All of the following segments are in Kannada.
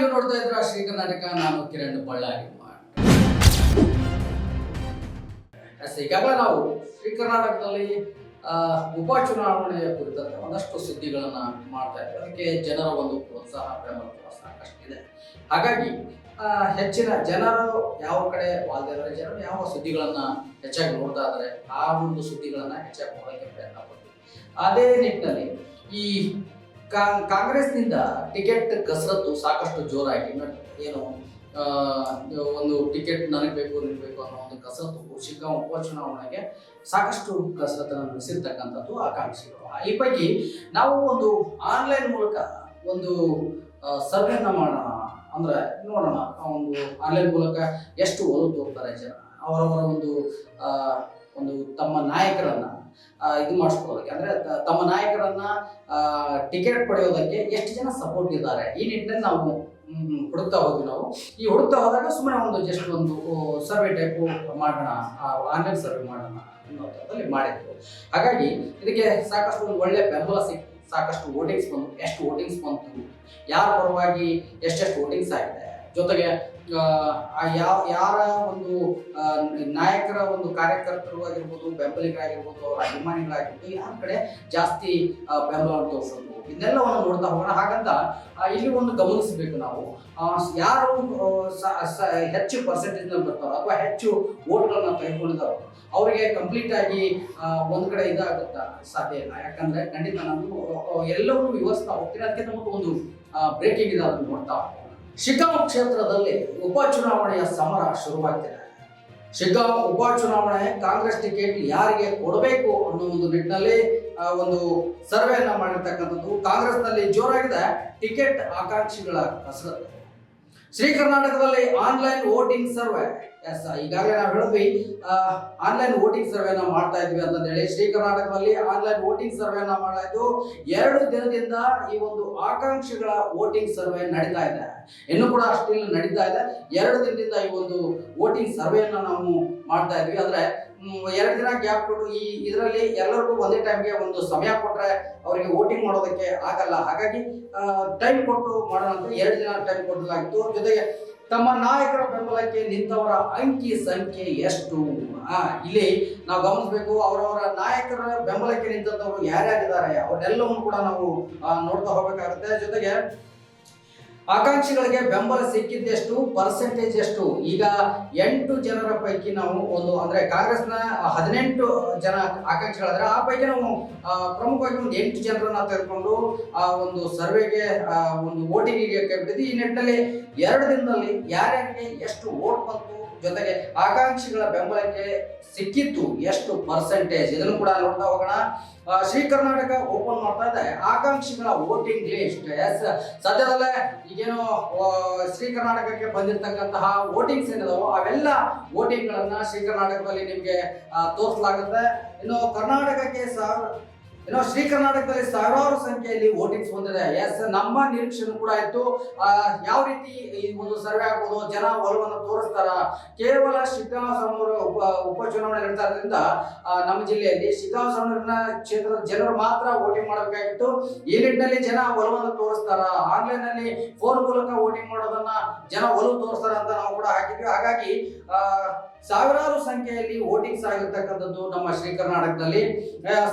ನೀವು ನೋಡ್ತಾ ಇದ್ರ ಶ್ರೀ ಕರ್ನಾಟಕ ನಾನು ಕಿರಣ್ ಬಳ್ಳಾರಿ ಈಗಾಗಲೇ ನಾವು ಶ್ರೀ ಕರ್ನಾಟಕದಲ್ಲಿ ಉಪ ಉಪಚುನಾವಣೆಯ ಕುರಿತಂತೆ ಒಂದಷ್ಟು ಸುದ್ದಿಗಳನ್ನ ಮಾಡ್ತಾ ಇದ್ದೀವಿ ಅದಕ್ಕೆ ಜನರ ಒಂದು ಪ್ರೋತ್ಸಾಹ ಬೆಂಬಲ ಸಾಕಷ್ಟಿದೆ. ಹಾಗಾಗಿ ಹೆಚ್ಚಿನ ಜನರು ಯಾವ ಕಡೆ ವಾಲ್ದಿದ್ದಾರೆ ಜನರು ಯಾವ ಸುದ್ದಿಗಳನ್ನ ಹೆಚ್ಚಾಗಿ ನೋಡ್ತಾ ಇದ್ದಾರೆ ಆ ಒಂದು ಸುದ್ದಿಗಳನ್ನ ಹೆಚ್ಚಾಗಿ ನೋಡೋಕೆ ಪ್ರಯತ್ನ ಪಡ್ತೀವಿ. ಅದೇ ನಿಟ್ಟಿನಲ್ಲಿ ಈ ಕಾಂಗ್ರೆಸ್ನಿಂದ ಟಿಕೆಟ್ ಕಸರತ್ತು ಸಾಕಷ್ಟು ಜೋರಾಗಿ ಏನು ಒಂದು ಟಿಕೆಟ್ ನನಗೆ ಬೇಕು, ನಿನಗೆ ಬೇಕು ಅನ್ನೋ ಒಂದು ಕಸರತ್ತು ಶಿಕ್ಕ ಉಪಚುನಾವಣೆಗೆ ಸಾಕಷ್ಟು ಕಸರತ್ತನ್ನು ನಡೆಸಿರ್ತಕ್ಕಂಥದ್ದು ಆಕಾಂಕ್ಷಿಗಳು. ಈ ಪೈಕಿ ನಾವು ಒಂದು ಆನ್ಲೈನ್ ಮೂಲಕ ಒಂದು ಸರ್ವೆನ ಮಾಡೋಣ ಅಂದ್ರೆ ನೋಡೋಣ. ಒಂದು ಆನ್ಲೈನ್ ಮೂಲಕ ಎಷ್ಟು ಒಲವು ತೋರ್ತಾರೆ ಜನ. ಅವರವರ ಒಂದು ಒಂದು ತಮ್ಮ ನಾಯಕರನ್ನ ಇದು ಮಾಡಿಸ್ಕೊಳ್ಳೋದಕ್ಕೆ. ಅಂದ್ರೆ ತಮ್ಮ ನಾಯಕರನ್ನ ಟಿಕೆಟ್ ಪಡೆಯೋದಕ್ಕೆ ಎಷ್ಟು ಜನ ಸಪೋರ್ಟ್ ಇದ್ದಾರೆ? ಈ ನಿಟ್ಟಿನಲ್ಲಿ ನಾವು ಹುಡುಕ್ತಾ ಹೋದ್ವಿ ನಾವು. ಈ ಹುಡುಕ್ತಾ ಹೋದಾಗ ಸುಮ್ಮನೆ ಒಂದು ಜಸ್ಟ್ ಒಂದು ಸರ್ವೆ ಟೈಪ್ ಮಾಡೋಣ ಆನ್ಲೈನ್ ಸರ್ವೆ ಮಾಡೋಣ ಅನ್ನೋದ್ರಲ್ಲಿ ಮಾಡಿದ್ರು. ಹಾಗಾಗಿ ಇದಕ್ಕೆ ಸಾಕಷ್ಟು ಒಂದು ಒಳ್ಳೆ ಬೆಂಬಲ ಸಿಕ್, ಸಾಕಷ್ಟು ವೋಟಿಂಗ್ಸ್ ಬಂತು ಎಷ್ಟು ವೋಟಿಂಗ್ಸ್ ಬಂತು, ಯಾರ ಪರವಾಗಿ ಎಷ್ಟೆಷ್ಟು ವೋಟಿಂಗ್ಸ್ ಆಗಿದೆ? ಜೊತೆಗೆ ಯಾವ ಯಾರ ಒಂದು ನಾಯಕರ ಒಂದು ಕಾರ್ಯಕರ್ತರು ಆಗಿರ್ಬೋದು ಬೆಂಬಲಿಗರಾಗಿರ್ಬೋದು ಅವರ ಅಭಿಮಾನಿಗಳಾಗಿರ್ಬೋದು ಯಾರ ಕಡೆ ಜಾಸ್ತಿ ಬೆಂಬಲವನ್ನು ತೋರಿಸೋದು ಇದನ್ನೆಲ್ಲವನ್ನು ನೋಡ್ತಾ ಹೋಗೋಣ. ಹಾಗಂತ ಇಲ್ಲಿ ಒಂದು ಗಮನಿಸಬೇಕು ನಾವು. ಯಾರು ಹೆಚ್ಚು ಪರ್ಸೆಂಟೇಜ್ ಬರ್ತಾರೋ ಅಥವಾ ಹೆಚ್ಚು ಓಟ್ಗಳನ್ನ ತೆಗೆದುಕೊಂಡಿದ್ದಾರೋ ಅವರಿಗೆ ಕಂಪ್ಲೀಟ್ ಆಗಿ ಒಂದ್ ಕಡೆ ಇದಾಗುತ್ತ? ಸಾಧ್ಯ ಇಲ್ಲ. ಯಾಕಂದ್ರೆ ಖಂಡಿತ ಆ, ಎಲ್ಲವನ್ನೂ ವಿವರಿಸ್ತಾ ಹೋಗ್ತೀನಿ. ಅದಕ್ಕೆ ನಮಗೆ ಒಂದು ಬ್ರೇಕಿಂಗ್ ಇದೆ ಅದನ್ನು ನೋಡ್ತಾ ಶಿಗ್ಗಾಂವ್ ಕ್ಷೇತ್ರದಲ್ಲಿ ಉಪಚುನಾವಣೆಯ ಸಮರ ಶುರುವಾಗ್ತಿದೆ. ಶಿಗ್ಗಾಂವ್ ಉಪಚುನಾವಣೆ ಕಾಂಗ್ರೆಸ್ ಟಿಕೆಟ್ ಯಾರಿಗೆ ಕೊಡಬೇಕು ಅನ್ನೋ ಒಂದು ನಿಟ್ಟಿನಲ್ಲಿ ಒಂದು ಸರ್ವೆಯನ್ನ ಮಾಡಿರ್ತಕ್ಕಂಥದ್ದು. ಕಾಂಗ್ರೆಸ್ನಲ್ಲಿ ಜೋರಾಗಿದೆ, ಟಿಕೆಟ್ ಆಕಾಂಕ್ಷಿಗಳ ಕಸರತ್ತು. ಶ್ರೀ ಕರ್ನಾಟಕದಲ್ಲಿ ಆನ್ಲೈನ್ ವೋಟಿಂಗ್ ಸರ್ವೆ ಎಸ್ ಈಗಾಗಲೇ ನಾವು ಹೇಳಿದ್ವಿ ಆನ್ಲೈನ್ ವೋಟಿಂಗ್ ಸರ್ವೆನ ಮಾಡ್ತಾ ಇದ್ವಿ ಅಂತ ಹೇಳಿ ಶ್ರೀ ಕರ್ನಾಟಕದಲ್ಲಿ ಆನ್ಲೈನ್ ವೋಟಿಂಗ್ ಸರ್ವೆ ಮಾಡಲಾಯಿತು ಎರಡು ದಿನದಿಂದ ಈ ಒಂದು ಆಕಾಂಕ್ಷಿಗಳ ವೋಟಿಂಗ್ ಸರ್ವೆ ನಡೀತಾ ಇದೆ. ಇನ್ನು ಕೂಡ ಅಷ್ಟಿಲ್ಲ, ನಡೀತಾ ಇದೆ. ಎರಡು ದಿನದಿಂದ ಈ ಒಂದು ವೋಟಿಂಗ್ ಸರ್ವೆಯನ್ನು ನಾವು ಮಾಡ್ತಾ ಇದ್ವಿ. ಅಂದ್ರೆ ಎರಡು ದಿನ ಗ್ಯಾಪ್ ಕೊಟ್ಟು ಈ ಇದರಲ್ಲಿ ಎಲ್ಲರಿಗೂ ಒಂದೇ ಟೈಮ್ಗೆ ಒಂದು ಸಮಯ ಕೊಟ್ಟರೆ ಅವರಿಗೆ ವೋಟಿಂಗ್ ಮಾಡೋದಕ್ಕೆ ಆಗಲ್ಲ. ಹಾಗಾಗಿ ಟೈಮ್ ಕೊಟ್ಟು ಮಾಡೋಣ ಎರಡು ದಿನ ಟೈಮ್ ಕೊಡಲಾಗಿತ್ತು ಜೊತೆಗೆ ತಮ್ಮ ನಾಯಕರ ಬೆಂಬಲಕ್ಕೆ ನಿಂತವರ ಅಂಕಿ ಸಂಖ್ಯೆ ಎಷ್ಟು? ಇಲ್ಲಿ ನಾವು ಗಮನಿಸಬೇಕು, ಅವರವರ ನಾಯಕರ ಬೆಂಬಲಕ್ಕೆ ನಿಂತವರು ಯಾರ್ಯಾರಿದ್ದಾರೆ ಅವರೆಲ್ಲವನ್ನು ಕೂಡ ನಾವು ನೋಡ್ತಾ ಹೋಗ್ಬೇಕಾಗುತ್ತೆ. ಜೊತೆಗೆ ಆಕಾಂಕ್ಷಿಗಳಿಗೆ ಬೆಂಬಲ ಸಿಕ್ಕಿದ್ದೆಷ್ಟು? ಪರ್ಸೆಂಟೇಜ್ ಎಷ್ಟು? ಈಗ ಎಂಟು ಜನರ ಪೈಕಿ ನಾವು ಒಂದು, ಅಂದ್ರೆ ಕಾಂಗ್ರೆಸ್ನ ಹದಿನೆಂಟು ಜನ ಆಕಾಂಕ್ಷಿಗಳಾದ್ರೆ ಆ ಪೈಕಿ ನಾವು ಪ್ರಮುಖವಾಗಿ ಒಂದು ಎಂಟು ಜನರನ್ನ ತೆಗೆದುಕೊಂಡು, ಆ, ಒಂದು ಸರ್ವೆಗೆ ಒಂದು ವೋಟಿಂಗಿಗೆ ಈ ನಿಟ್ಟಿನಲ್ಲಿ ಎರಡು ದಿನದಲ್ಲಿ ಯಾರ್ಯಾರಿಗೆ ಎಷ್ಟು ವೋಟ್ ಬಂತು ಜೊತೆಗೆ ಆಕಾಂಕ್ಷಿಗಳ ಬೆಂಬಲಕ್ಕೆ ಸಿಕ್ಕಿತ್ತು ಎಷ್ಟು ಪರ್ಸೆಂಟೇಜ್ ಇದನ್ನು ಕೂಡ ನೋಡ್ತಾ ಹೋಗೋಣ. ಶ್ರೀ ಕರ್ನಾಟಕ ಓಪನ್ ಮಾಡ್ತಾ ಇದೆ. ಆಕಾಂಕ್ಷಿಗಳ ವೋಟಿಂಗ್ ಲಿಸ್ಟ್ ಎಸ್ ಸದ್ಯದಲ್ಲೇ ಈಗೇನು ಶ್ರೀ ಕರ್ನಾಟಕಕ್ಕೆ ಬಂದಿರತಕ್ಕಂತಹ ವೋಟಿಂಗ್ಸ್ ಏನಿದಾವೋ ಅವೆಲ್ಲ ವೋಟಿಂಗ್ ಗಳನ್ನ ಶ್ರೀ ಕರ್ನಾಟಕದಲ್ಲಿ ನಿಮಗೆ ತೋರಿಸಲಾಗುತ್ತೆ. ಇನ್ನು ಕರ್ನಾಟಕಕ್ಕೆ ಸಾವಿರ ಇನ್ನು ಶ್ರೀ ಕರ್ನಾಟಕದಲ್ಲಿ ಸಾವಿರಾರು ಸಂಖ್ಯೆಯಲ್ಲಿ ವೋಟಿಂಗ್ಸ್ ಬಂದಿದೆ. ಎಸ್ ನಮ್ಮ ನಿರೀಕ್ಷೆನೂ ಕೂಡ ಇತ್ತು ಯಾವ ರೀತಿ ಈ ಒಂದು ಸರ್ವೆ ಆಗ್ಬೋದು? ಜನ ಒಲವನ್ನು ತೋರಿಸ್ತಾರ? ಕೇವಲ ಶಿಗ್ಗಾಂವ್ ಸವಣೂರು ಉಪ, ಉಪಚುನಾವಣೆ ನಡೀತಾ ಇರೋದ್ರಿಂದ ನಮ್ಮ ಜಿಲ್ಲೆಯಲ್ಲಿ ಶಿಗ್ಗಾಂವ್ ಕ್ಷೇತ್ರದ ಜನರು ಮಾತ್ರ ವೋಟಿಂಗ್ ಮಾಡಬೇಕಾಗಿತ್ತು. ಈ ನಿಟ್ಟಿನಲ್ಲಿ ಜನ ಒಲವನ್ನು ತೋರಿಸ್ತಾರ? ಆನ್ಲೈನ್ನಲ್ಲಿ ಫೋನ್ ಮೂಲಕ ವೋಟಿಂಗ್ ಮಾಡೋದನ್ನ ಜನ ಒಲವು ತೋರಿಸ್ತಾರ ಅಂತ ನಾವು ಕೂಡ ಹಾಕಿದ್ವಿ. ಹಾಗಾಗಿ ಸಾವಿರಾರು ಸಂಖ್ಯೆಯಲ್ಲಿ ವೋಟಿಂಗ್ಸ್ ಆಗಿರ್ತಕ್ಕಂಥದ್ದು ನಮ್ಮ ಶ್ರೀ ಕರ್ನಾಟಕದಲ್ಲಿ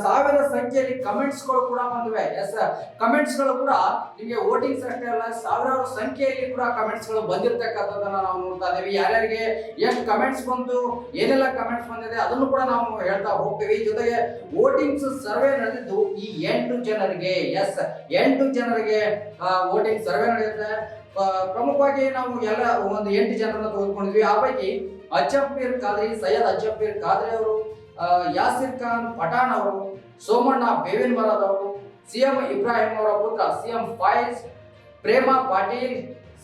ಸಾವಿರ ಸಂಖ್ಯೆಯಲ್ಲಿ ಕಮೆಂಟ್ಸ್ಗಳು ಕೂಡ ಬಂದಿವೆ. ಎಸ್ ಕಮೆಂಟ್ಸ್ಗಳು ಕೂಡ ನಿಮಗೆ ವೋಟಿಂಗ್ಸ್ ಅಷ್ಟೇ ಅಲ್ಲ, ಸಾವಿರಾರು ಸಂಖ್ಯೆಯಲ್ಲಿ ಕೂಡ ಕಮೆಂಟ್ಸ್ಗಳು ಬಂದಿರತಕ್ಕಂಥದ್ದನ್ನ ನಾವು ನೋಡ್ತಾ ಇದ್ದೀವಿ. ಯಾರ್ಯಾರಿಗೆ ಎಷ್ಟು ಕಮೆಂಟ್ಸ್ ಬಂತು, ಏನೆಲ್ಲ ಕಮೆಂಟ್ಸ್ ಬಂದಿದೆ ಅದನ್ನು ಕೂಡ ನಾವು ಹೇಳ್ತಾ ಹೋಗ್ತೀವಿ. ಜೊತೆಗೆ ವೋಟಿಂಗ್ಸ್ ಸರ್ವೆ ನಡೆದಿದ್ದು ಈ ಎಂಟು ಜನರಿಗೆ. ಎಸ್, ಎಂಟು ಜನರಿಗೆ ವೋಟಿಂಗ್ ಸರ್ವೆ ನಡೆಯುತ್ತೆ. ಪ್ರಮುಖವಾಗಿ ನಾವು ಎಲ್ಲ ಒಂದು ಎಂಟು ಜನರನ್ನ ತೆಗೆದುಕೊಂಡಿದ್ವಿ. ಆ ಪೈಕಿ ಅಜ್ಜಂಪೀರ್ ಖಾದ್ರಿ, ಸೈಯದ್ ಅಜ್ಜಂಪೀರ್ ಖಾದ್ರಿ ಅವರು ಯಾಸಿರ್ ಖಾನ್ ಪಠಾಣ್ ಅವರು, ಸೋಮಣ್ಣ ಬೇವಿನ ಮರದವರು ಸಿಎಂ ಇಬ್ರಾಹಿಂ ಅವರ ಪುತ್ರ C M Faiz, Prema Patil,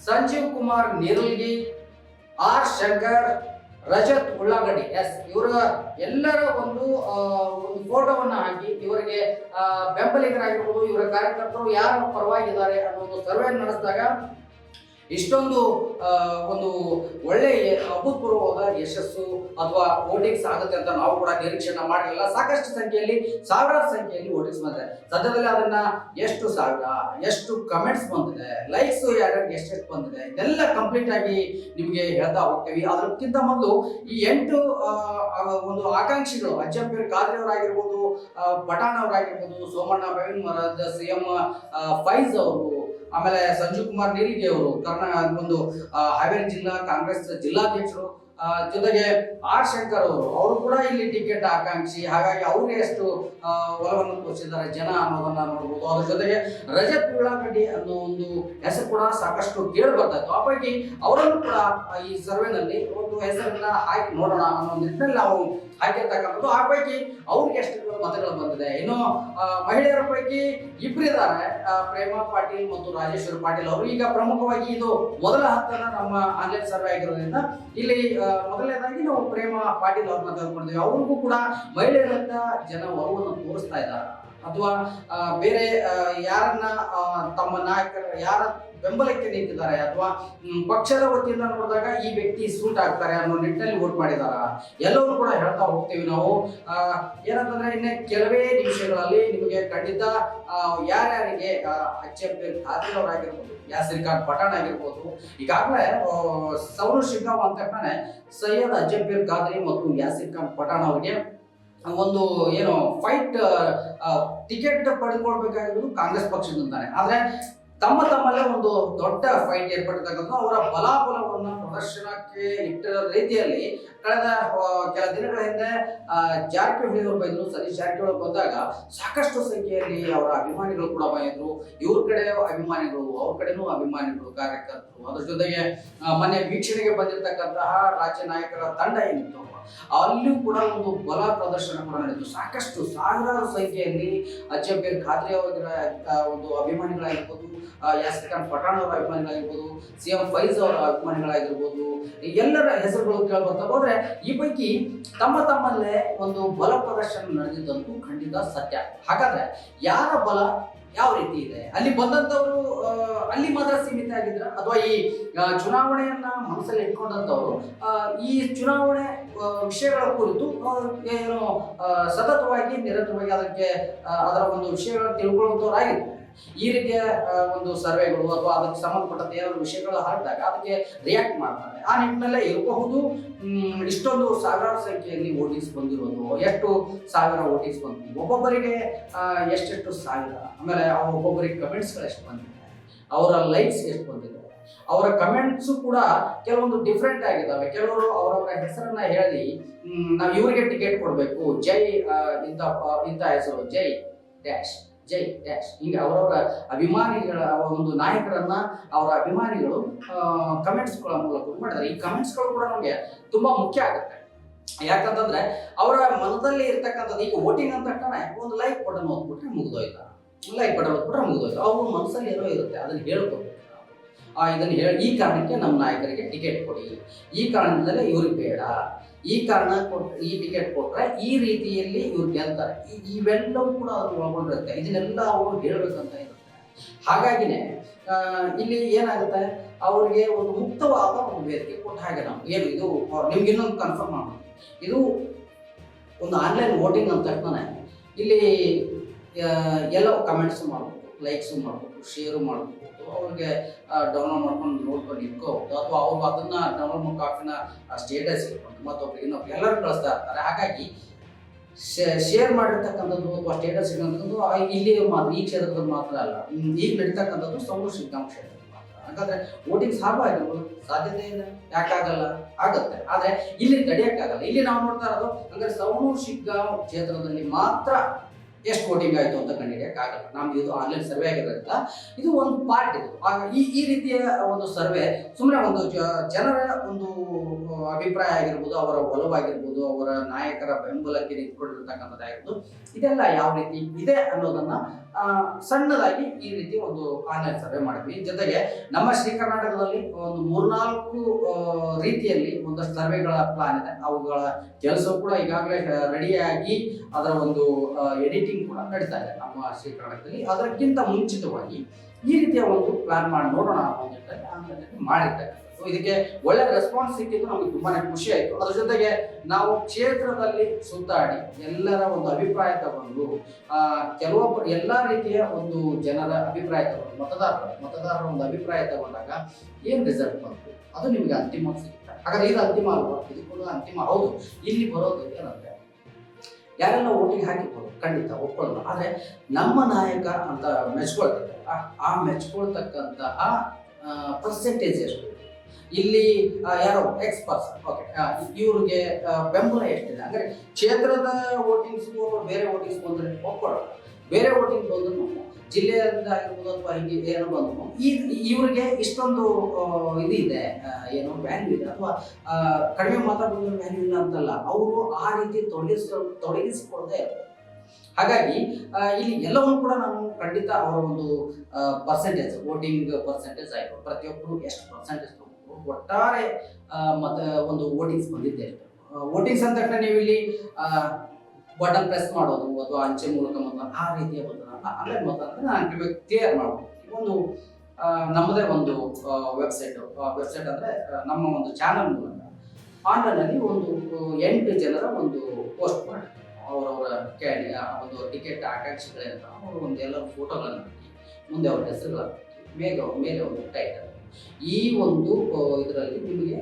Sanjeev Kumar Niralgi R Shankar, Rajat Ullagaddi. S ಇವರ ಎಲ್ಲರ ಒಂದು ಒಂದು ಫೋಟೋವನ್ನು ಹಾಕಿ ಇವರಿಗೆ ಬೆಂಬಲಿಗರಾಗಿರ್ಬೋದು, ಇವರ ಕಾರ್ಯಕರ್ತರು ಯಾರ ಪರವಾಗಿದ್ದಾರೆ ಅನ್ನೋ ಒಂದು ಸರ್ವೆ ನಡೆಸಿದಾಗ ಇಷ್ಟೊಂದು ಒಂದು ಒಳ್ಳೆ ಅಭೂತಪೂರ್ವವಾದ ಯಶಸ್ಸು ಅಥವಾ ವೋಟಿಂಗ್ಸ್ ಆಗುತ್ತೆ ಅಂತ ನಾವು ಕೂಡ ನಿರೀಕ್ಷೆನ ಮಾಡಲಿಲ್ಲ. ಸಾಕಷ್ಟು ಸಂಖ್ಯೆಯಲ್ಲಿ, ಸಾವಿರಾರು ಸಂಖ್ಯೆಯಲ್ಲಿ ವೋಟಿಂಗ್ಸ್ ಬಂದಿದೆ. ಸದ್ಯದಲ್ಲಿ ಅದನ್ನ ಎಷ್ಟು ಸಾವಿರ, ಎಷ್ಟು ಕಮೆಂಟ್ಸ್ ಬಂದಿದೆ, ಲೈಕ್ಸ್ ಯಾರ್ಯಾರು ಎಷ್ಟೆಷ್ಟು ಬಂದಿದೆ, ಇದೆಲ್ಲ ಕಂಪ್ಲೀಟ್ ಆಗಿ ನಿಮಗೆ ಹೇಳ್ತಾ ಹೋಗ್ತೀವಿ. ಅದಕ್ಕಿಂತ ಮೊದಲು ಈ ಎಂಟು ಒಂದು ಆಕಾಂಕ್ಷಿಗಳು, ಅಜ್ಜಂಪೀರ್ ಖಾದ್ರಿ ಅವರಾಗಿರ್ಬೋದು ಪಠಾಣ್ ಅವರಾಗಿರ್ಬೋದು, ಸೋಮಣ್ಣ ಮರದ ಸಿ ಎಂ ಫೈಜ್ ಅವರು ಆಮೇಲೆ ಸಂಜೀವ್ ಕುಮಾರ್ ನೀರಿಗೆ ಅವರು ಕರ್ನಾ ಒಂದು ಹಾವೇರಿ ಜಿಲ್ಲಾ ಕಾಂಗ್ರೆಸ್ ಜಿಲ್ಲಾಧ್ಯಕ್ಷರು ಜೊತೆಗೆ ಆರ್ ಶಂಕರ್ ಅವರು ಅವರು ಕೂಡ ಇಲ್ಲಿ ಟಿಕೆಟ್ ಆಕಾಂಕ್ಷಿ. ಹಾಗಾಗಿ ಅವ್ರಿಗೆ ಎಷ್ಟು ಒಲವನ್ನು ತೋರಿಸಿದ್ದಾರೆ ಜನ ಅನ್ನೋದನ್ನ ನೋಡ್ಬೋದು. ಅದ್ರ ಜೊತೆಗೆ ರಜತ್ ಉಳ್ಳಾಗಡ್ಡಿ ಅನ್ನೋ ಒಂದು ಹೆಸರು ಕೂಡ ಸಾಕಷ್ಟು ಕೇಳಿ ಬರ್ತಾ ಆ ಪೈಕಿ ಅವರನ್ನು ಕೂಡ ಈ ಸರ್ವೆನಲ್ಲಿ ಒಂದು ಹೆಸರನ್ನ ಹಾಕಿ ನೋಡೋಣ ಅನ್ನೋ ನಿಟ್ಟಿನಲ್ಲಿ ನಾವು ಹಾಕಿರ್ತಕ್ಕಂಥದ್ದು. ಆ ಪೈಕಿ ಅವ್ರಿಗೆ ಎಷ್ಟು ಮತಗಳು ಬಂದಿದೆ. ಇನ್ನು ಮಹಿಳೆಯರ ಪೈಕಿ ಇಬ್ಬರಿದ್ದಾರೆ ಪ್ರೇಮಾ ಪಾಟೀಲ್ ಮತ್ತು ರಾಜೇಶ್ವರ ಪಾಟೀಲ್. ಅವರು ಈಗ ಪ್ರಮುಖವಾಗಿ ಇದು ಮೊದಲ ಹಂತದ ನಮ್ಮ ಆನ್ಲೈನ್ ಸರ್ವೆ ಆಗಿರೋದ್ರಿಂದ ಇಲ್ಲಿ ಮೊದಲನೇದಾಗಿ ನಾವು ಪ್ರೇಮ, ಪಾಟೀಲ್ ಅವ್ರನ್ನ ತೆಗೆದುಕೊಂಡಿದ್ವಿ ಅವ್ರಿಗೂ ಕೂಡ ಮಹಿಳೆಯರಂತ ಜನ ಒಲವನ್ನು ತೋರಿಸ್ತಾ ಇದ್ದಾರೆ. ಅಥವಾ ಬೇರೆ ಯಾರನ್ನ ತಮ್ಮ ನಾಯಕರ, ಯಾರ ಬೆಂಬಲಕ್ಕೆ ನಿಂತಿದ್ದಾರೆ ಅಥವಾ ಪಕ್ಷದ ವತಿಯಿಂದ ನೋಡಿದಾಗ ಈ ವ್ಯಕ್ತಿ ಸೂಟ್ ಆಗ್ತಾರೆ ಅನ್ನೋ ನಿಟ್ಟಿನಲ್ಲಿ ವೋಟ್ ಮಾಡಿದಾರ? ಎಲ್ಲರೂ ಕೂಡ ಹೇಳ್ತಾ ಹೋಗ್ತೀವಿ ನಾವು. ಏನಂತಂದ್ರೆ ಇನ್ನ ಕೆಲವೇ ನಿಮಿಷಗಳಲ್ಲಿ ನಿಮಗೆ ಖಂಡಿತ ಯಾರ್ಯಾರಿಗೆ ಖಾದ್ರಿ ಅವರಾಗಿರ್ಬೋದು ಯಾಸಿರ್ ಖಾನ್ ಪಠಾಣ್ ಆಗಿರ್ಬೋದು. ಈಗಾಗಲೇ ಸೌರ ಶಿಖಾವ್ ಅಂತ ಸೈಯದ್ ಅಜಬೀರ್ ಖಾದ್ರಿ ಮತ್ತು ಯಾಸಿರ್ ಖಾನ್ ಪಠಾಣ್ ಅವರಿಗೆ ಒಂದು ಏನು ಫೈಟ್ ಟಿಕೆಟ್ ಪಡೆದುಕೊಳ್ಬೇಕಾಗಿರೋದು ಕಾಂಗ್ರೆಸ್ ಪಕ್ಷದಿಂದಾನೆ. ಆದ್ರೆ ತಮ್ಮ ತಮ್ಮಲ್ಲೇ ಒಂದು ದೊಡ್ಡ ಫೈಟ್ ಏರ್ಪಟ್ಟಿರ್ತಕ್ಕಂಥ ಅವರ ಬಲಾಬಲವನ್ನು ಪ್ರದರ್ಶನಕ್ಕೆ ಇಟ್ಟಿರೋ ರೀತಿಯಲ್ಲಿ ಕಳೆದ ಕೆಲ ದಿನಗಳ ಹಿಂದೆ ಜಾರಕಿಹೊಳಿ ಅವರು ಸರಿ ಸತೀಶ್ ಜಾರಕಿಹೊಳಿ ಬಂದಾಗ ಸಾಕಷ್ಟು ಸಂಖ್ಯೆಯಲ್ಲಿ ಅವರ ಅಭಿಮಾನಿಗಳು ಕೂಡ ಬಂದಿದ್ರು ಇವ್ರ ಕಡೆ ಅಭಿಮಾನಿಗಳು, ಅವ್ರ ಕಡೆನೂ ಅಭಿಮಾನಿಗಳು, ಕಾರ್ಯಕರ್ತರು. ಅದ್ರ ಜೊತೆಗೆ ಮನೆ ವೀಕ್ಷಣೆಗೆ ಬಂದಿರತಕ್ಕಂತಹ ರಾಜ್ಯ ನಾಯಕರ ತಂಡ ಏನಿತ್ತು ಅಲ್ಲಿಯೂ ಕೂಡ ಒಂದು ಬಲ ಪ್ರದರ್ಶನ ಕೂಡ ನಡೆಯಿತು ಸಾಕಷ್ಟು ಸಾವಿರಾರು ಸಂಖ್ಯೆಯಲ್ಲಿ ಅಜ್ಜಂಪೀರ್ ಖಾದ್ರಿ ಅವರ ಒಂದು ಅಭಿಮಾನಿಗಳಾಗಿರ್ಬೋದು ಯಾಸಿರ್ ಖಾನ್ ಪಠಾಣ್ ಅವರ ಅಭಿಮಾನಿಗಳಾಗಿರ್ಬೋದು, ಸಿ ಎಂ ಫೈಜ್ ಅವರ ಅಭಿಮಾನಿಗಳಾಗಿರ್ಬೋದು ಎಲ್ಲರ ಹೆಸರುಗಳು ಕೇಳಿ ಹೋದ್ರೆ ಈ ಪೈಕಿ ತಮ್ಮ ತಮ್ಮಲ್ಲೇ ಒಂದು ಬಲ ಪ್ರದರ್ಶನ ನಡೆದಿದ್ದಂತೂ ಖಂಡಿತ ಸತ್ಯ. ಹಾಗಾದ್ರೆ ಯಾರ ಬಲ ಯಾವ ರೀತಿ ಇದೆ? ಅಲ್ಲಿ ಬಂದಂತವರು ಅಲ್ಲಿ ಮಾತ್ರ ಸೀಮಿತ ಆಗಿದ್ರ? ಅಥವಾ ಈ ಚುನಾವಣೆಯನ್ನ ಮನಸ್ಸಲ್ಲಿ ಇಟ್ಕೊಂಡಂತವರು ಈ ಚುನಾವಣೆ ವಿಷಯಗಳ ಕುರಿತು ಏನು ಸತತವಾಗಿ, ನಿರಂತರವಾಗಿ ಅದಕ್ಕೆ ಅದರ ಒಂದು ವಿಷಯಗಳನ್ನು ತಿಳ್ಕೊಳ್ಳುವಂತವರಾಗಿರ್ತಾರೆ ಈ ರೀತಿಯ ಒಂದು ಸರ್ವೆಗಳು ಅಥವಾ ಅದಕ್ಕೆ ಸಂಬಂಧಪಟ್ಟಂತೆ ಏನಾದ್ರು ವಿಷಯಗಳು ಹರಡಿದಾಗ ಅದಕ್ಕೆ ರಿಯಾಕ್ಟ್ ಮಾಡ್ತಾರೆ. ಆ ನಿಟ್ಟಿನಲ್ಲೇ ಇರಬಹುದು ಇಷ್ಟೊಂದು ಸಾವಿರಾರು ಸಂಖ್ಯೆಯಲ್ಲಿ ವೋಟಿಂಗ್ಸ್ ಬಂದಿರೋದು, ಎಷ್ಟು ಸಾವಿರ ವೋಟಿಂಗ್ಸ್ ಬಂದಿದೆ. ಒಬ್ಬೊಬ್ಬರಿಗೆ ಎಷ್ಟೆಷ್ಟು ಸಾವಿರ, ಆಮೇಲೆ ಒಬ್ಬೊಬ್ಬರಿಗೆ ಕಮೆಂಟ್ಸ್ಗಳು ಎಷ್ಟು ಬಂದಿದೆ, ಅವರ ಲೈಕ್ಸ್ ಎಷ್ಟು ಬಂದಿದೆ. ಅವರ ಕಮೆಂಟ್ಸ್ ಕೂಡ ಕೆಲವೊಂದು ಡಿಫ್ರೆಂಟ್ ಆಗಿದ್ದಾವೆ. ಕೆಲವರು ಅವರವರ ಹೆಸರನ್ನ ಹೇಳಿ ನಾವು ಇವರಿಗೆ ಟಿಕೆಟ್ ಕೊಡಬೇಕು, ಜೈ ಇಂಥ ಇಂಥ ಹೆಸರು, ಜೈ ಡ್ಯಾಶ್ ಜೈ ಡ್ಯಾಶ್. ಹಿಂಗೆ ಅವರವರ ಅಭಿಮಾನಿಗಳ ಒಂದು ನಾಯಕರನ್ನ ಅವರ ಅಭಿಮಾನಿಗಳು ಕಮೆಂಟ್ಸ್ಗಳ ಮೂಲಕ ಮಾಡಿದ್ದಾರೆ. ಈ ಕಮೆಂಟ್ಸ್ಗಳು ಕೂಡ ನಮಗೆ ತುಂಬಾ ಮುಖ್ಯ ಆಗುತ್ತೆ. ಯಾಕಂತಂದ್ರೆ ಅವರ ಮನದಲ್ಲಿ ಇರ್ತಕ್ಕಂಥದ್ದು ಈಗ ವೋಟಿಂಗ್ ಅಂತ ತಕ್ಷಣ ಒಂದು ಲೈಕ್ ಬಟನ್ ಓದ್ಬಿಟ್ರೆ ಮುಗಿದೋಯ್ತ? ಲೈಕ್ ಬಟನ್ ಓದ್ಬಿಟ್ರೆ ಮುಗಿದೋಯ್ತು? ಅವ್ರ ಮನಸ್ಸಲ್ಲಿ ಏನೋ ಇರುತ್ತೆ, ಅದನ್ನ ಹೇಳ್ಕೊಬೇಕು ಇದನ್ನ ಹೇಳಿ, ಈ ಕಾರಣಕ್ಕೆ ನಮ್ಮ ನಾಯಕರಿಗೆ ಟಿಕೆಟ್ ಕೊಡಿ. ಈ ಕಾರಣದಿಂದಲೇ ಇವ್ರಿಗೆ ಬೇಡ. ಈ ಕಾರಣ ಕೊಟ್ಟು ಈ ಟಿಕೆಟ್ ಕೊಟ್ರೆ ಈ ರೀತಿಯಲ್ಲಿ ಇವ್ರು ಗೆಲ್ತಾರೆ. ಇವೆಲ್ಲವೂ ಕೂಡ ಅವ್ರು ಒಳಗೊಂಡಿರುತ್ತೆ. ಇದನ್ನೆಲ್ಲ ಅವರು ಹೇಳ್ಬೇಕಂತ ಇರುತ್ತೆ. ಹಾಗಾಗಿನೇ ಇಲ್ಲಿ ಏನಾಗುತ್ತೆ? ಅವರಿಗೆ ಒಂದು ಮುಕ್ತವಾದ ಒಂದು ವೇದಿಕೆ ಕೊಟ್ಟ ಹಾಗೆ ನಾವು, ಏನು ಇದು ನಿಮ್ಗೆ ಇನ್ನೊಂದು ಕನ್ಫರ್ಮ್ ಮಾಡೋದು ಇದು ಒಂದು ಆನ್ಲೈನ್ ವೋಟಿಂಗ್ ಅಂತ ತಕ್ಷಣ ಇಲ್ಲಿ ಎಲ್ಲ ಕಮೆಂಟ್ಸ್ ಮಾಡ್ಬೋದು. ಲೈಕ್ಸ್ ಮಾಡ್ಬೋದು ಶೇರು ಮಾಡ್ಬೋದು ಅವ್ರಿಗೆ ಡೌನ್ಲೋಡ್ ಮಾಡ್ಕೊಂಡು ನೋಡ್ಕೊಂಡು ಇಟ್ಕೋಬಹುದು. ಅಥವಾ ಅವ್ರು ಅದನ್ನ ಡೌನ್ಲೋಡ್ ಮಾಡಿ ಕಾಫಿನ ಸ್ಟೇಟಸ್ ಇಟ್ಕೊಂಡು ಮತ್ತೊಬ್ರಿಗೆ ಇನ್ನೊಬ್ರು ಎಲ್ಲರೂ ಕಳಿಸ್ತಾ ಇರ್ತಾರೆ. ಹಾಗಾಗಿ ಶೇರ್ ಮಾಡಿರ್ತಕ್ಕಂಥದ್ದು ಅಥವಾ ಸ್ಟೇಟಸ್ ಆ ಇಲ್ಲಿ ಮಾತ್ರ, ಈ ಕ್ಷೇತ್ರದಲ್ಲಿ ಮಾತ್ರ ಅಲ್ಲ. ಈಗ ನಡೀತಕ್ಕಂಥದ್ದು ಶ್ರೀಕಾಂತ್ ಕ್ಷೇತ್ರದಲ್ಲಿ ಮಾತ್ರ. ಹಾಗಾದ್ರೆ ವೋಟಿಂಗ್ ಆಗಿರ್ಬೋದು ಸಾಧ್ಯತೆ ಇದೆ. ಯಾಕಾಗಲ್ಲ? ಆಗತ್ತೆ. ಆದ್ರೆ, ಇಲ್ಲಿ ತಡೆಯಕ್ಕಾಗಲ್ಲ ಇಲ್ಲಿ ನಾವು ನೋಡ್ತಾ ಇರೋದು, ಅಂದ್ರೆ ಸೌಣೂರು ಶಿಗ್ಗಾಂವ್ ಕ್ಷೇತ್ರದಲ್ಲಿ ಮಾತ್ರ ಎಷ್ಟು ವೋಟಿಂಗ್ ಆಯಿತು ಅಂತ ಕಂಡುಹಿಡಿಯಕ್ಕಾಗಲ್ಲ ನಮ್ದು ಇದು ಆನ್ಲೈನ್ ಸರ್ವೆ ಆಗಿರೋದ್ರಿಂದ ಇದು ಒಂದು ಪಾರ್ಟ್ ಇದು. ಈ ರೀತಿಯ ಒಂದು ಸರ್ವೆ ಸುಮ್ಮನೆ ಒಂದು ಜನರ ಒಂದು ಅಭಿಪ್ರಾಯ ಆಗಿರ್ಬೋದು, ಅವರ ಒಲವಾಗಿರ್ಬೋದು, ಅವರ ನಾಯಕರ ಬೆಂಬಲಕ್ಕೆ ನಿಂತ್ಕೊಂಡಿರ್ತಕ್ಕಂಥದ್ದಾಗಿರ್ಬೋದು ಇದೆಲ್ಲ ಯಾವ ರೀತಿ ಇದೆ ಅನ್ನೋದನ್ನ ಸಣ್ಣದಾಗಿ ಈ ರೀತಿ ಒಂದು ಆನ್ಲೈನ್ ಸರ್ವೆ ಮಾಡಿದ್ವಿ. ಜೊತೆಗೆ ನಮ್ಮ ಶ್ರೀ ಕರ್ನಾಟಕದಲ್ಲಿ ಒಂದು ಮೂರ್ನಾಲ್ಕು ರೀತಿಯಲ್ಲಿ ಒಂದಷ್ಟು ಸರ್ವೆಗಳ ಪ್ಲಾನ್ ಇದೆ. ಅವುಗಳ ಕೆಲಸ ಕೂಡ ಈಗಾಗಲೇ ರೆಡಿಯಾಗಿ ಅದರ ಒಂದು ಎಡಿಟಿಂಗ್ ಕೂಡ ನಡೀತಾ ಇದೆ ನಮ್ಮ ಶ್ರೀ ಕರ್ನಾಟಕದಲ್ಲಿ ಅದಕ್ಕಿಂತ ಮುಂಚಿತವಾಗಿ ಈ ರೀತಿಯ ಒಂದು ಪ್ಲಾನ್ ಮಾಡಿ ನೋಡೋಣ ಅನ್ನೋ ನಿಟ್ಟಿನಲ್ಲಿ ಇದಕ್ಕೆ ಒಳ್ಳೆ ರೆಸ್ಪಾನ್ಸ್ ಸಿಕ್ಕಿದ್ದು ನಮಗೆ ತುಂಬಾನೇ ಖುಷಿ ಆಯಿತು. ಅದ್ರ ಜೊತೆಗೆ ನಾವು ಕ್ಷೇತ್ರದಲ್ಲಿ ಸುತ್ತಾಡಿ ಎಲ್ಲರ ಒಂದು ಅಭಿಪ್ರಾಯ ತಗೊಂಡು ಆ, ಕೆಲವೊಬ್ಬರು ಎಲ್ಲಾ ರೀತಿಯ ಒಂದು ಜನರ ಅಭಿಪ್ರಾಯ ತಗೊಂಡು ಮತದಾರರ ಮತದಾರರ ಒಂದು ಅಭಿಪ್ರಾಯ ತಗೊಂಡಾಗ ಏನ್ ರಿಸಲ್ಟ್ ಬಂತು? ಅದು ನಿಮಗೆ ಅಂತಿಮ ಸಿಗುತ್ತೆ ಹಾಗಾದ್ರೆ ಇದು ಅಂತಿಮ ಅಲ್ವಾ? ಇದು ಕೂಡ ಅಂತಿಮ ಹೌದು. ಇಲ್ಲಿ ಬರೋದು ಏನಂದ್ರೆ ಯಾರೆಲ್ಲ ಓಟಿಗೆ ಹಾಕಿರ್ಬೋದು ಖಂಡಿತ ಒಪ್ಕೊಳ್ಳಲ್ಲ ಆದ್ರೆ ನಮ್ಮ ನಾಯಕ ಅಂತ ಮೆಚ್ಕೊಳ್ತಾರೆ ಆ ಮೆಚ್ಕೊಳ್ತಕ್ಕಂತಹ ಪರ್ಸೆಂಟೇಜ್ ಎಷ್ಟು? ಇಲ್ಲಿ ಯಾರೋ ಎಕ್ಸ್ ಪರ್ಸನ್ ಓಕೆ ಇವ್ರಿಗೆ ಬೆಂಬಲ ಎಷ್ಟಿದೆ ಅಂದ್ರೆ ಕ್ಷೇತ್ರದ ವೋಟಿಂಗ್ಸ್ ಬೇರೆ ವೋಟಿಂಗ್ಸ್ ಬಂದ್ರೆ ಒಪ್ಕೊಳ್ಳೋ ಬೇರೆ ವೋಟಿಂಗ್ ಬಂದ್ರು ಜಿಲ್ಲೆಯಿಂದ ಆಗಿರ್ಬೋದು ಅಥವಾ ಹಿಂಗೆ ಏನೋ ಬಂದ್ರು ಈ ಇವ್ರಿಗೆ ಇಷ್ಟೊಂದು ಇದು ಇದೆ ಏನು ವ್ಯಾಲ್ಯೂ ಇದೆ ಅಥವಾ ಕಡಿಮೆ ಮಾತಾಡೋದ್ರ ವ್ಯಾಲ್ಯೂ ಇಲ್ಲ ಅಂತಲ್ಲ, ಅವರು ಆ ರೀತಿ ತೊಡಗಿಸ್ ತೊಡಗಿಸಿಕೊಳ್ಳದೆ ಇರ್ತಾರೆ ಹಾಗಾಗಿ ಇಲ್ಲಿ ಎಲ್ಲವನ್ನು ಕೂಡ ನಾವು ಖಂಡಿತ ಅವರ ಒಂದು ಪರ್ಸೆಂಟೇಜ್ ವೋಟಿಂಗ್ ಪರ್ಸೆಂಟೇಜ್ ಆಯಿತು ಪ್ರತಿಯೊಬ್ಬರು ಎಷ್ಟು ಪರ್ಸೆಂಟೇಜ್ ಒಟ್ಟಾರೆ ಮತ, ಒಂದು ವೋಟಿಂಗ್ಸ್ ಬಂದಿದ್ದೆ ವೋಟಿಂಗ್ಸ್ ಅಂದ ತಕ್ಷಣ ನೀವು ಇಲ್ಲಿ ಬಟನ್ ಪ್ರೆಸ್ ಮಾಡೋದು ಅಥವಾ ಅಂಚೆ ಮೂಲಕ ಮತ, ಆ ರೀತಿಯ ಮತದಾನ ಆನ್ಲೈನ್ ಮತ ಅಂದ್ರೆ ನಾನು ಕ್ಲಿಯರ್ ಮಾಡ್ಬೋದು ಒಂದು ನಮ್ಮದೇ ಒಂದು ವೆಬ್ಸೈಟ್ ವೆಬ್ಸೈಟ್ ಅಂದ್ರೆ ನಮ್ಮ ಒಂದು ಚಾನಲ್ ಮೂಲಕ. ಆನ್ಲೈನಲ್ಲಿ ಒಂದು ಎಂಟು ಜನರ ಒಂದು ಪೋಸ್ಟ್ ಮಾಡಿ. ಅವರವರ ಒಂದು ಟಿಕೆಟ್ ಆಕಾಂಕ್ಷಿಗಳಿಂದ ಅವರು ಒಂದು ಎಲ್ಲ ಫೋಟೋಗಳನ್ನು ಹಾಕಿ, ಮುಂದೆ ಅವ್ರ ಹೆಸರುಗಳನ್ನು ಮೇಗ ಮೇಲೆ ಒಂದು ಟೈಟಲ್ ಈ ಒಂದು ಇದರಲ್ಲಿ ನಿಮಗೆ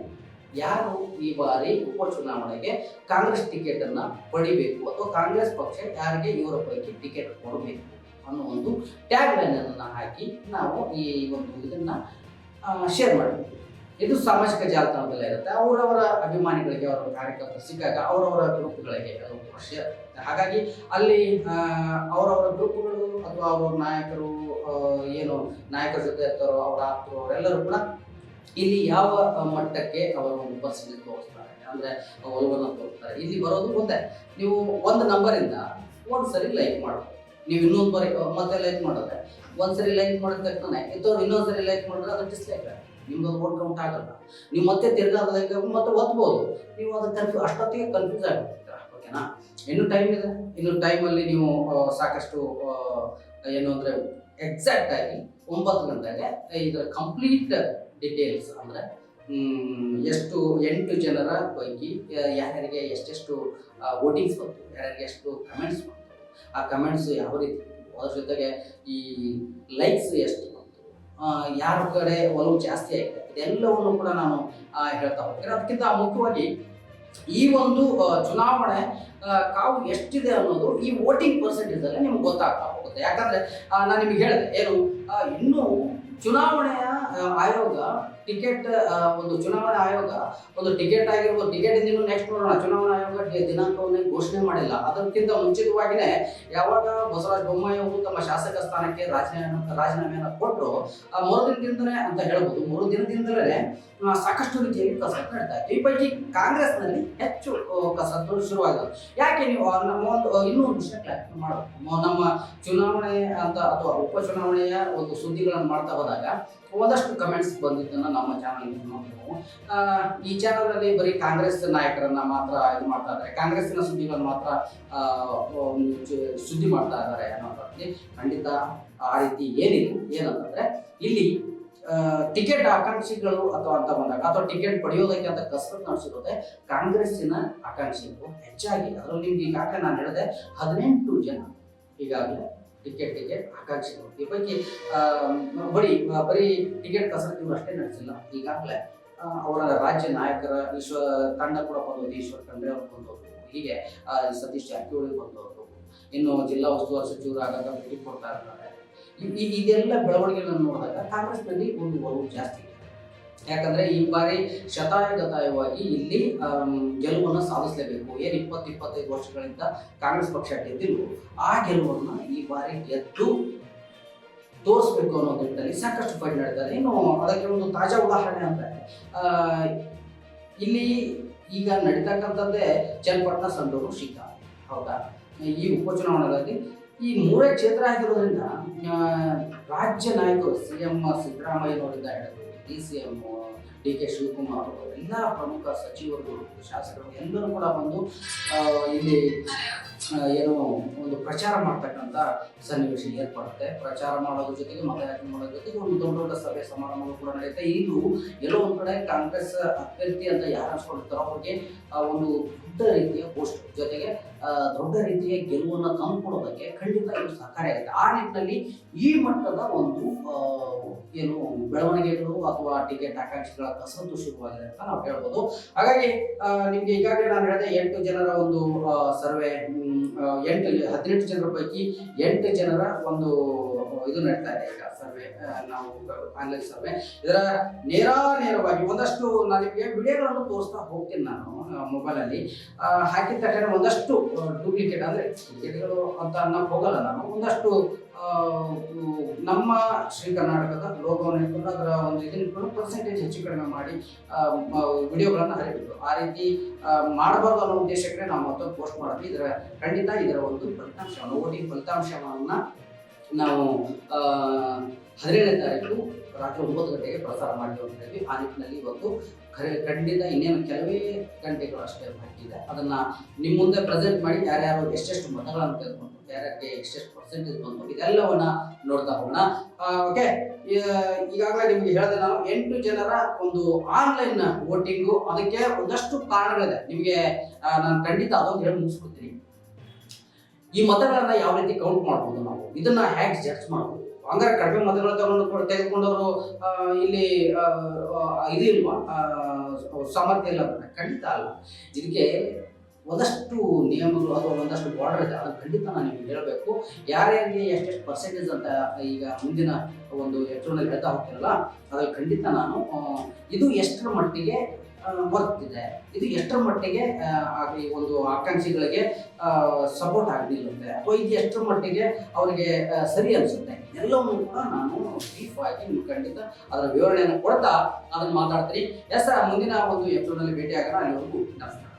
ಯಾರು ಈ ಬಾರಿ ಉಪಚುನಾವಣೆಗೆ ಕಾಂಗ್ರೆಸ್ ಟಿಕೆಟ್ ಅನ್ನ ಪಡಿಬೇಕು ಅಥವಾ ಕಾಂಗ್ರೆಸ್ ಪಕ್ಷ ಯಾರಿಗೆ ಇವರ ಪೈಕಿ ಟಿಕೆಟ್ ಕೊಡಬೇಕು ಅನ್ನೋ ಒಂದು ಟ್ಯಾಗ್ ಲೈನ್ ಅನ್ನ ಹಾಕಿ ನಾವು ಈ ಒಂದು ಇದನ್ನ ಶೇರ್ ಮಾಡಬೇಕು. ಇದು ಸಾಮಾಜಿಕ ಜಾಲತಾಣದಲ್ಲೇ ಇರುತ್ತೆ. ಅವರವರ ಅಭಿಮಾನಿಗಳಿಗೆ ಅವರ ಕಾರ್ಯಕರ್ತರು ಸಿಕ್ಕಾಗ ಅವರವರ ಗ್ರೂಪ್ಗಳಿಗೆ ಅದು ಶೇರ್ ಹಾಗಾಗಿ ಅಲ್ಲಿ ಅವರವರ ಗ್ರೂಪ್ಗಳು ಅಥವಾ ಅವರ ನಾಯಕರು ನಾಯಕರ ಜೊತೆ ಇರ್ತಾರೋ, ಅವರ ಆಪ್ತರು ಅವರೆಲ್ಲರೂ ಕೂಡ ಇಲ್ಲಿ ಯಾವ ಮಟ್ಟಕ್ಕೆ ಅವರು ಒಂದು ತೋರಿಸ್ತಾರೆ? ಅಂದ್ರೆ ಒಲವನ್ನು ತೋರಿಸ್ತಾರೆ? ಇಲ್ಲಿ ಬರೋದು ಒಂದೇ ನೀವು ಒಂದು ನಂಬರಿಂದ ಒಂದು ಸರಿ ಲೈಕ್ ಮಾಡೋದು ನೀವು ಇನ್ನೊಂದು ಬರೀ ಮತ್ತೆ ಲೈಕ್ ಮಾಡಿದ್ರೆ ಒಂದ್ಸರಿ ಲೈಕ್ ಮಾಡಿದ ತಕ್ಷಣ ಇಂಥವ್ರು ಇನ್ನೊಂದ್ಸರಿ ಲೈಕ್ ಮಾಡಿದ್ರೆ ಅದು ಡಿಸ್ಲೈಕ್ ನಿಮ್ದು ಓಟ್ ಕೌಂಟ್ ಆಗಲ್ಲ. ನೀವು ಮತ್ತೆ ತಿರ್ಗಾ ಲೈಕ್ ಮತ್ತೆ ಒತ್ಬೋದು ನೀವು ಅದು ಕನ್ಫ್ಯೂ ಅಷ್ಟೊತ್ತಿಗೆ ಕನ್ಫ್ಯೂಸ್ ಆಗಿಬಿಡ್ತೀರ? ಓಕೆನಾ ಇನ್ನು ಟೈಮ್ ಇದೆ. ಇನ್ನು ಟೈಮಲ್ಲಿ ನೀವು ಸಾಕಷ್ಟು ಏನು ಅಂದರೆ ಎಕ್ಸಾಕ್ಟ್ ಆಗಿ ಒಂಬತ್ತು ಗಂಟೆಗೆ ಇದರ ಕಂಪ್ಲೀಟ್ ಡಿಟೇಲ್ಸ್ ಅಂದರೆ ಎಷ್ಟು, ಎಂಟು ಜನರ ಪೈಕಿ ಯಾರ್ಯಾರಿಗೆ ಎಷ್ಟೆಷ್ಟು ವೋಟಿಂಗ್ಸ್ ಬಂತು, ಯಾರ್ಯಾರಿಗೆ ಎಷ್ಟು ಕಮೆಂಟ್ಸ್ ಬಂತು, ಆ ಕಮೆಂಟ್ಸ್ ಯಾವ ರೀತಿ ಅದ್ರ ಜೊತೆಗೆ ಈ ಲೈಕ್ಸ್ ಎಷ್ಟು ಬಂತು ಯಾರ ಕಡೆ ಒಲವು ಜಾಸ್ತಿ ಆಗಿದೆ, ಇದೆಲ್ಲವನ್ನು ಕೂಡ ನಾನು ಹೇಳ್ತಾ ಹೋಗ್ತೀನಿ. ಅದಕ್ಕಿಂತ ಮುಖ್ಯವಾಗಿ ಈ ಒಂದು ಚುನಾವಣೆ ಕಾವು ಎಷ್ಟಿದೆ ಅನ್ನೋದು ಈ ವೋಟಿಂಗ್ ಪರ್ಸೆಂಟೇಜ್ ಅಲ್ಲಿ ನಿಮ್ಗೆ ಗೊತ್ತಾಗ್ತಾ ಹೋಗುತ್ತೆ. ಯಾಕಂದ್ರೆ ನಾನು ನಿಮಗೆ ಹೇಳಿದೆ ಏನು ಇನ್ನೂ ಚುನಾವಣೆಯ ಆಯೋಗ ಟಿಕೆಟ್ ಒಂದು ಚುನಾವಣಾ ಆಯೋಗ, ಒಂದು ಟಿಕೆಟ್ ಆಗಿರ್ಬೋದು ಟಿಕೆಟ್ ಇಂದ ನೆಕ್ಸ್ಟ್ ನೋಡೋಣ. ಚುನಾವಣಾ ಆಯೋಗ ದಿನಾಂಕವನ್ನು ಘೋಷಣೆ ಮಾಡಿಲ್ಲ. ಅದಕ್ಕಿಂತ ಮುಂಚಿತವಾಗಿನೇ ಯಾವಾಗ ಬಸವರಾಜ ಬೊಮ್ಮಾಯಿ ಅವರು ತಮ್ಮ ಶಾಸಕ ಸ್ಥಾನಕ್ಕೆ ರಾಜೀನಾಮೆ, ರಾಜೀನಾಮೆಯನ್ನು ಕೊಟ್ಟರು ಆ ಮರುದಿನದಿಂದಲೇ ಅಂತ ಹೇಳ್ಬೋದು. ಮೂರು ದಿನದಿಂದಲೇ ಸಾಕಷ್ಟು ರೀತಿಯಲ್ಲಿ ಕಸರತ್ತು ನಡೀತಾ ಇತ್ತು. ಈ ಪೈಕಿ ಕಾಂಗ್ರೆಸ್ನಲ್ಲಿ ಹೆಚ್ಚು ಕಸರತ್ತು ಶುರುವಾಗಿದೆ ಯಾಕೆ ನೀವು ನಮ್ಮ ಒಂದು ಇನ್ನೂ ಒಂದು ವಿಷಯ ಕ್ಲಾರಿಫೈ ಮಾಡಬೇಕು. ನಮ್ಮ ಚುನಾವಣೆ ಅಂತ, ಅಥವಾ ಉಪಚುನಾವಣೆಯ ಒಂದು ಸುದ್ದಿಗಳನ್ನು ಮಾಡ್ತಾ ಹೋದಾಗ, ಒಂದಷ್ಟು ಕಮೆಂಟ್ಸ್ ಬಂದಿದ್ದನ್ನ ನಮ್ಮ ಚಾನಲ್ ನೋಡ್ತೇವೆ ಈ ಚಾನಲ್ ಅಲ್ಲಿ ಬರೀ ಕಾಂಗ್ರೆಸ್ ನಾಯಕರನ್ನ ಮಾತ್ರ ಇದು ಮಾಡ್ತಾ ಇದ್ದಾರೆ. ಕಾಂಗ್ರೆಸ್ಸಿನ ಸುದ್ದಿಗಳನ್ನು ಮಾತ್ರ ಸುದ್ದಿ ಮಾಡ್ತಾ ಇದ್ದಾರೆ ಅನ್ನೋದ್ರಲ್ಲಿ. ಖಂಡಿತ ಆ ರೀತಿ ಏನಿದೆ ಏನಂತಂದ್ರೆ, ಇಲ್ಲಿ ಟಿಕೆಟ್ ಆಕಾಂಕ್ಷಿಗಳು ಅಥವಾ ಅಂತ ಬಂದಾಗ, ಅಥವಾ ಟಿಕೆಟ್ ಪಡೆಯೋದಕ್ಕೆ ಅಂತ ಕಸರತ್ತು ನಡೆಸಿರೋದೆ ಕಾಂಗ್ರೆಸ್ಸಿನ ಆಕಾಂಕ್ಷಿಗಳು. ಹೆಚ್ಚಾಗಿ ಅದರಲ್ಲಿ ನಿಮ್ಗೆ ಈಗಾಗಲೇ ನಾನು ಹೇಳಿದೆ, ಹದಿನೆಂಟು ಜನ ಈಗಾಗಲೇ ಟಿಕೆಟ್ ಟಿಕೆಟ್ ಆಕಾಂಕ್ಷಿಗಳು ಈ ಪೈಕಿ ಬರೀ ಬರೀ ಟಿಕೆಟ್ ಕಸರತ್ತು ಅಷ್ಟೇ ನಡೆಸಿಲ್ಲ. ಈಗಾಗಲೇ ಅವರ ರಾಜ್ಯ ನಾಯಕರ ವಿಶ್ವ, ತಂಡ ಕೂಡ ಬಂದೋದು ಈಶ್ವರ್ ಖಂಡ್ರೆ ಅವರು ಬಂದವರು ಹೀಗೆ ಸತೀಶ್ ಜಾರಕಿಹೊಳಿ ಬಂದವರು ಇನ್ನು ಜಿಲ್ಲಾ ಉಸ್ತುವಾರಿ ಸಚಿವರಾದಾಗ ಭೇಟಿ ಕೊಡ್ತಾ ಇರ್ತಾರೆ. ಇದೆಲ್ಲ ಬೆಳವಣಿಗೆಗಳನ್ನು ನೋಡಿದಾಗ ಕಾಂಗ್ರೆಸ್ನಲ್ಲಿ ಒಂದು ಒಲವು ಜಾಸ್ತಿ. ಯಾಕಂದ್ರೆ ಈ ಬಾರಿ ಶತಾಯಗತಾಯವಾಗಿ ಇಲ್ಲಿ ಗೆಲುವನ್ನು ಸಾಧಿಸಲೇಬೇಕು. ಏನು ಇಪ್ಪತ್ತು, ಇಪ್ಪತ್ತೈದು ವರ್ಷಗಳಿಂದ ಕಾಂಗ್ರೆಸ್ ಪಕ್ಷ ಗೆದ್ದಿಲ್ವೋ, ಆ ಗೆಲುವನ್ನು ಈ ಬಾರಿ ಗೆದ್ದು ತೋರಿಸ್ಬೇಕು ಅನ್ನೋ ನಿಟ್ಟಿನಲ್ಲಿ ಸಾಕಷ್ಟು ಫೈಟ್ ನಡೀತಾರೆ. ಇನ್ನು ಅದಕ್ಕೆ ಒಂದು ತಾಜಾ ಉದಾಹರಣೆ ಅಂತ ಇಲ್ಲಿ ಈಗ ನಡೀತಕ್ಕಂಥದ್ದೇ ಚನ್ನಪಟ್ಟಣ ಸಂಡೂರು ಶೀತ. ಹೌದಾ? ಈ ಉಪಚುನಾವಣೆಗಳಲ್ಲಿ ಈ ಮೂರೇ ಕ್ಷೇತ್ರ ಆಗಿರೋದ್ರಿಂದ ರಾಜ್ಯ ನಾಯಕರು, ಸಿ ಎಂ ಸಿದ್ದರಾಮಯ್ಯನವರಿಂದ ಹಿಡಿದು D C M, D K Shivakumar ಎಲ್ಲ ಪ್ರಮುಖ ಸಚಿವರು, ಶಾಸಕರು ಎಲ್ಲರೂ ಕೂಡ ಬಂದು ಇಲ್ಲಿ ಏನು ಒಂದು ಪ್ರಚಾರ ಮಾಡ್ತಕ್ಕಂಥ ಸನ್ನಿವೇಶ ಏರ್ಪಡುತ್ತೆ. ಪ್ರಚಾರ ಮಾಡೋದ್ರ ಜೊತೆಗೆ ಮತಯಾಚನೆ ಮಾಡೋದ್ರ ಜೊತೆಗೆ ಒಂದು ದೊಡ್ಡ ದೊಡ್ಡ ಸಭೆ ಸಮಾರಂಭಗಳು ಕೂಡ ನಡೆಯುತ್ತೆ. ಇದು ಎಲ್ಲೋ ಒಂದು ಕಡೆ ಕಾಂಗ್ರೆಸ್ ಅಭ್ಯರ್ಥಿ ಅಂತ ಯಾರು ಅನ್ಸ್ಕೊಂಡಿರ್ತಾರೋ ಅವ್ರಿಗೆ ಒಂದು ದೊಡ್ಡ ರೀತಿಯ ಪೋಸ್ಟ್ ಜೊತೆಗೆ ದೊಡ್ಡ ರೀತಿಯ ಗೆಲುವನ್ನು ತಂದುಕೊಡೋದಕ್ಕೆ ಖಂಡಿತ ಇದು ಸಹಕಾರಿಯಾಗುತ್ತೆ ಆ ನಿಟ್ಟಿನಲ್ಲಿ ಈ ಮಟ್ಟದ ಒಂದು ಏನು ಬೆಳವಣಿಗೆಗಳು ಅಥವಾ ಟಿಕೆಟ್ ಆಕಾಂಕ್ಷಿಗಳ ಕಸರತ್ತು ಶುರುವಾಗಿದೆ ಅಂತ ನಾವು ಹೇಳ್ಬೋದು. ಹಾಗಾಗಿ ನಿಮ್ಗೆ ಈಗಾಗಲೇ ನಾನು ಹೇಳಿದೆ, ಎಂಟು ಜನರ ಒಂದು ಸರ್ವೆ ಎಂಟು, ಹದಿನೆಂಟು ಜನರ ಪೈಕಿ ಎಂಟು ಜನರ ಒಂದು ಇದು ನಡೀತಾ ಇದೆ ಈಗ. ನಾವು ಆನ್ಲೈನ್ ಸರ್ವೆ ಇದರ ನೇರ ನೇರವಾಗಿ ಒಂದಷ್ಟು ನಾನು ನಿಮಗೆ ವಿಡಿಯೋಗಳನ್ನು ತೋರಿಸ್ತಾ ಹೋಗ್ತೀನಿ ನಾನು ಮೊಬೈಲಲ್ಲಿ ಹಾಕಿದ ತಕ್ಷಣ ಒಂದಷ್ಟು ಡೂಪ್ಲಿಕೇಟ್ ಅಂದರೆ ಡೂಪ್ಲಿಕೇಟ್ಗಳು ಅಂತ ನಾವು ಹೋಗಲ್ಲ ನಾನು. ಒಂದಷ್ಟು ನಮ್ಮ ಶ್ರೀ ಕರ್ನಾಟಕದ ಲೋಗೋವನ್ನು ಇಟ್ಕೊಂಡು ಅದರ ಒಂದು ಇದನ್ನ ಪರ್ಸೆಂಟೇಜ್ ಹೆಚ್ಚು ಕಡಿಮೆ ಮಾಡಿ ವಿಡಿಯೋಗಳನ್ನು ಹರಿಬಿಟ್ಟು ಆ ರೀತಿ ಮಾಡಬಾರ್ದು ಅನ್ನೋ ಉದ್ದೇಶಕ್ಕೆ ನಾವು ಮತ್ತೊಂದು ಪೋಸ್ಟ್ ಮಾಡಿದ್ವಿ ಇದರ ಖಂಡಿತ ಇದರ ಒಂದು ಫಲಿತಾಂಶವನ್ನು ಓಟಿಂಗ್ ಫಲಿತಾಂಶವನ್ನು ನಾವು ಹದಿನೇಳನೇ ತಾರೀಕು ರಾತ್ರಿ ಒಂಬತ್ತು ಗಂಟೆಗೆ ಪ್ರಸಾರ ಮಾಡಿರುವಂಥದ್ದು ಆ ನಿಟ್ಟಿನಲ್ಲಿ ಇವತ್ತು ಖರೆ ಖಂಡಿತ ಇನ್ನೇನು ಕೆಲವೇ ಗಂಟೆಗಳು ಅಷ್ಟೇ ಬಾಕಿ ಅದನ್ನು ನಿಮ್ಮ ಮುಂದೆ ಪ್ರೆಸೆಂಟ್ ಮಾಡಿ ಯಾರ್ಯಾರು ಎಷ್ಟೆಷ್ಟು ಮತಗಳನ್ನು ತೆಗೆದುಕೊಂಡು ಯಾರ್ಯಾರಿಗೆ ಎಷ್ಟೆಷ್ಟು ಪರ್ಸೆಂಟೇಜ್ ಬಂತು ಇದೆಲ್ಲವನ್ನ ನೋಡ್ತಾ ಹೋಗೋಣ. ಓಕೆ ಈಗಾಗಲೇ ನಿಮಗೆ ಹೇಳಿದೆ ನಾನು ಎಂಟು ಜನರ ಒಂದು ಆನ್ಲೈನ್ ವೋಟಿಂಗು ಅದಕ್ಕೆ ಒಂದಷ್ಟು ಕಾರಣಗಳಿದೆ. ನಿಮಗೆ ನಾನು ಖಂಡಿತ ಅದೊಂದು ಹೇಳಿ ಮುಗಿಸ್ಕೊತೀನಿ ಈ ಮತಗಳನ್ನು ಯಾವ ರೀತಿ ಕೌಂಟ್ ಮಾಡ್ಬೋದು ನಾವು? ಇದನ್ನ ಹೇಗೆ ಜಡ್ಜ್ ಮಾಡ್ಬೋದು. ಹಂಗಾರೆ ಕಡಿಮೆ ಮದುವೆಗಳು ತಗೊಂಡು ತೆಗೆದುಕೊಂಡವರು ಇಲ್ಲಿ ಇದು ಇಲ್ವಾ? ಸಾಮರ್ಥ್ಯ ಇಲ್ಲ ಖಂಡಿತ ಅಲ್ಲ. ಇದಕ್ಕೆ ಒಂದಷ್ಟು ನಿಯಮಗಳು ಅಥವಾ ಒಂದಷ್ಟು ಬಾರ್ಡರ್ ಇದೆ. ಅದನ್ನು ಖಂಡಿತ ನಾನು ನಿಮ್ಗೆ ಹೇಳಬೇಕು. ಯಾರ್ಯಾರಿಗೆ ಎಷ್ಟೆಷ್ಟು ಪರ್ಸೆಂಟೇಜ್ ಅಂತ ಈಗ ಮುಂದಿನ ಒಂದು ಎಪಿಸೋಡ್ನಲ್ಲಿ ಹೇಳ್ತಾ ಹೋಗ್ತೀನಲ್ಲ ಅದ್ರಲ್ಲಿ ಖಂಡಿತ ನಾನು ಇದು ಎಷ್ಟರ ಮಟ್ಟಿಗೆ ವರ್ಕ್ ಇದೆ ಇದು ಎಷ್ಟರ ಮಟ್ಟಿಗೆ ಈ ಒಂದು ಆಕಾಂಕ್ಷಿಗಳಿಗೆ ಸಪೋರ್ಟ್ ಆಗಲಿಲ್ಲಂತೆ ಅಥವಾ ಇದು ಎಷ್ಟರ ಮಟ್ಟಿಗೆ ಅವರಿಗೆ ಸರಿ ಅನಿಸುತ್ತೆ. ಎಲ್ಲವನ್ನು ಕೂಡ ನಾನು ಬ್ರೀಫ್ ಆಗಿ ಖಂಡಿತ ಅದರ ವಿವರಣೆಯನ್ನು ಕೊಡ್ತಾ ಅದನ್ನು ಮಾತಾಡ್ತೀನಿ. ಎಸ್ ಮುಂದಿನ ಒಂದು ಎಪಿಸೋಡ್ನಲ್ಲಿ ಭೇಟಿ ಆಗೋಣ ಅಲ್ಲಿವರೆಗೂ ನಮಸ್ಕಾರ.